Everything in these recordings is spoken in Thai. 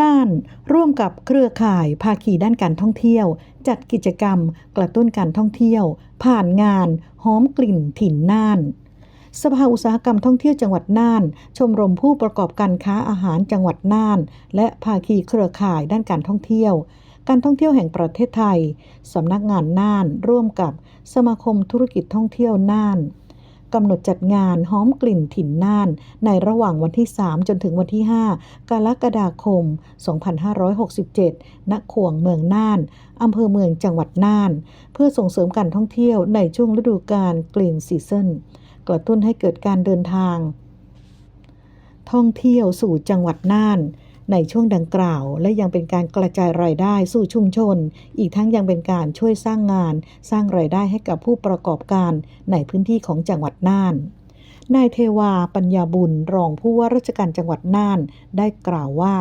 น่าน ร่วมกับเครือข่ายภาคีด้านการท่องเที่ยว จัดกิจกรรมกระตุ้นการท่องเที่ยว ผ่านงานหอมกลิ่นถิ่นน่านสภาอุตสาหกรรมท่องเที่ยวจังหวัดน่าน ชมรมผู้ประกอบการค้าอาหารจังหวัดน่าน และภาคีเครือข่ายด้านการท่องเที่ยว การท่องเที่ยวแห่งประเทศไทย สำนักงานน่าน ร่วมกับสมาคมธุรกิจท่องเที่ยวน่าน กำหนดจัดงานหอมกลิ่นถิ่นน่าน ในระหว่างวันที่ 3 จนถึงวันที่ 5 กรกฎาคม 2567 ณ ขวงเมืองน่าน อำเภอเมืองจังหวัดน่าน เพื่อส่งเสริมการท่องเที่ยวในช่วงฤดูกาลกลิ่นซีซันกระตุ้นให้เกิดการเดินทาง ท่องเที่ยวสู่จังหวัดน่าน ในช่วงดังกล่าว และยังเป็นการกระจายรายได้สู่ชุมชน อีกทั้งยังเป็นการช่วยสร้างงาน สร้างรายได้ให้กับผู้ประกอบการในพื้นที่ของจังหวัดน่านนายเทวาปัญญาบุญรองผู้ว่าราชการจังหวัดน่านได้กล่าวว่า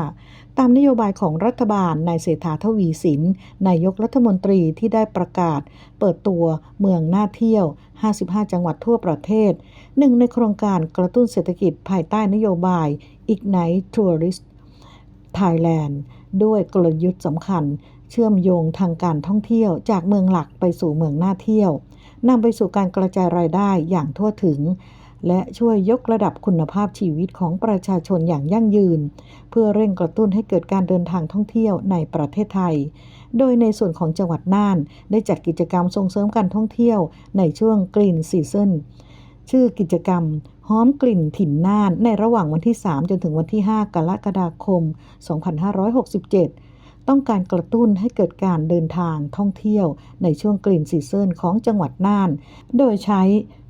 ตามนโยบายของรัฐบาลนายเศรษฐาทวีสินนายกรัฐมนตรีที่ได้ประกาศ เปิดตัวเมืองน่าเที่ยว 55 จังหวัดทั่วประเทศ หนึ่งในโครงการกระตุ้นเศรษฐกิจภายใต้นโยบาย Ignite Tourist Thailand ด้วยกลยุทธ์สำคัญ เชื่อมโยงทางการท่องเที่ยวจากเมืองหลักไปสู่เมืองน่าเที่ยวนำไปสู่การกระจายรายได้อย่างทั่วถึง และช่วยยกระดับคุณภาพชีวิตของประชาชนอย่างยั่งยืน เพื่อเร่งกระตุ้นให้เกิดการเดินทางท่องเที่ยวในประเทศไทย โดยในส่วนของจังหวัดน่าน ได้จัดกิจกรรมส่งเสริมการท่องเที่ยวในช่วงกรีนซีซันชื่อกิจกรรม หอมกลิ่นถิ่นน่านในระหว่างวันที่ 3 จนถึงวันที่ 5 กรกฎาคม 2567 ต้องการกระตุ้นให้เกิดการเดินทางท่องเที่ยวในช่วงกลิ่นซีซันของจังหวัดน่าน โดยใช้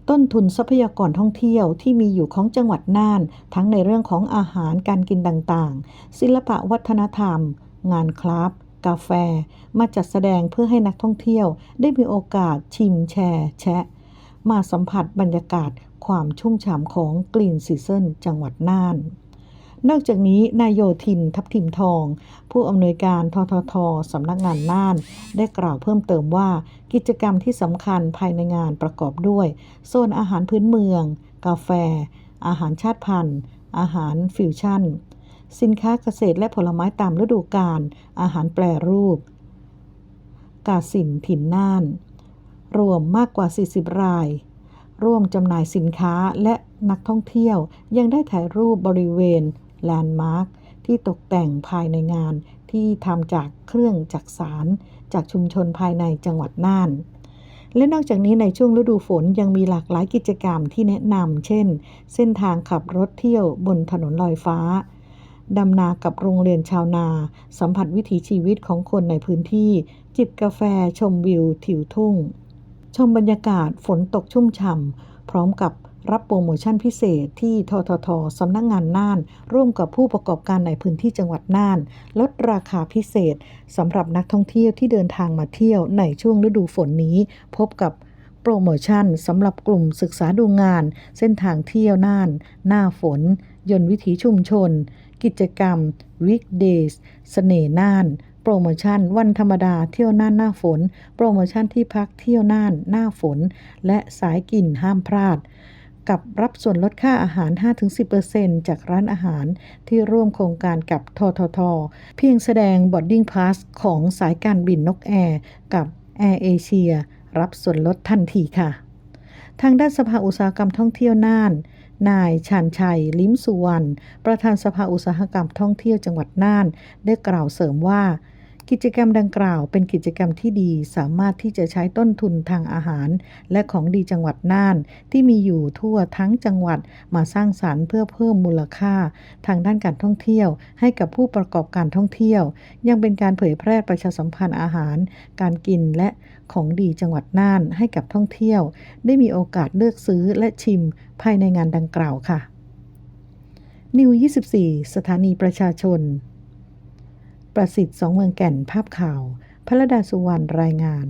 ต้นทุนทรัพยากรท่องเที่ยวที่มีอยู่ของจังหวัดน่าน ทั้งในเรื่องของอาหารการกินต่างๆ ศิลปะวัฒนธรรม งานคราฟกาแฟ มาจัดแสดงเพื่อให้นักท่องเที่ยวได้มีโอกาสชิมแชร์ แชะ มาสัมผัสบรรยากาศความชุ่มฉ่ำของกลิ่นซีซันจังหวัดน่าน นอกจากนี้นายโยทินทับทิมทอง ผู้อำนวยการทททสำนักงานน่าน ได้กล่าวเพิ่มเติมว่ากิจกรรมที่สำคัญภายในงานประกอบด้วย โซนอาหารพื้นเมือง กาแฟ อาหารชาติพันธุ์ อาหารฟิวชั่น สินค้าเกษตรและผลไม้ตามฤดูกาลอาหารแปรรูป กาสินถิ่นน่าน รวมมากกว่า 40 ราย ร่วมจำหน่ายสินค้าและนักท่องเที่ยวยังได้ถ่ายรูปบริเวณแลนด์มาร์คที่ตกแต่งภายในงานที่ทำจากเครื่องจักสารจากชุมชนภายในจังหวัดน่าน และนอกจากนี้ในช่วงฤดูฝนยังมีหลากหลายกิจกรรมที่แนะนำเช่น เส้นทางขับรถเที่ยวบนถนนลอยฟ้าดำนากับโรงเรียนชาวนา สัมผัสวิถีชีวิตของคนในพื้นที่ จิบกาแฟชมวิว ทิวทุ่ง ชมบรรยากาศฝนตกชุ่มฉ่ำพร้อมกับรับโปรโมชั่นพิเศษที่ทททสำนักงงานน่าน ร่วมกับผู้ประกอบการในพื้นที่จังหวัดน่าน ลดราคาพิเศษสำหรับนักท่องเที่ยวที่เดินทางมาเที่ยวในช่วงฤดูฝนนี้ พบกับโปรโมชั่นสำหรับกลุ่มศึกษาดูงาน เส้นทางเที่ยวน่าน หน้าฝน ยนต์วิถีชุมชน กิจกรรม Weekdays เสน่ห์น่าน รโมชั่น วันธรรมดาเที่ยวน่านหน้าฝน โปรโมชั่นที่พักเที่ยวน่านหน้าฝน และสายกินห้ามพลาด กับรับส่วนลดค่าอาหาร 5-10%จากร้านอาหารที่ร่วมโครงการกับททท เพียงแสดง boarding pass ของสายการบินนกแอร์กับ Air Asia รับส่วนลดทันทีค่ะ ทางด้านสภาอุตสาหกรรมท่องเที่ยวน่าน นายชาญชัย ลิ้มสุวรรณ ประธานสภาอุตสาหกรรมท่องเที่ยวจังหวัดน่าน ได้กล่าวเสริมว่า กิจกรรมดังกล่าวเป็นกิจกรรมที่ดีสามารถที่จะใช้ต้นทุนทางอาหาร และของดีจังหวัดน่าน ที่มีอยู่ทั่วทั้งจังหวัดมาสร้างสรรค์เพื่อเพิ่มมูลค่า ทางด้านการท่องเที่ยว ให้กับผู้ประกอบการท่องเที่ยว ยังเป็นการเผยแพร่ประชาสัมพันธ์อาหาร การกินและของดีจังหวัดน่านให้กับท่องเที่ยว ได้มีโอกาสเลือกซื้อและชิมภายในงานดังกล่าวค่ะนิว 24 สถานีประชาชน ประสิทธิ์สองเมืองแก่นภาพข่าวพระดาสุวรรณรายงาน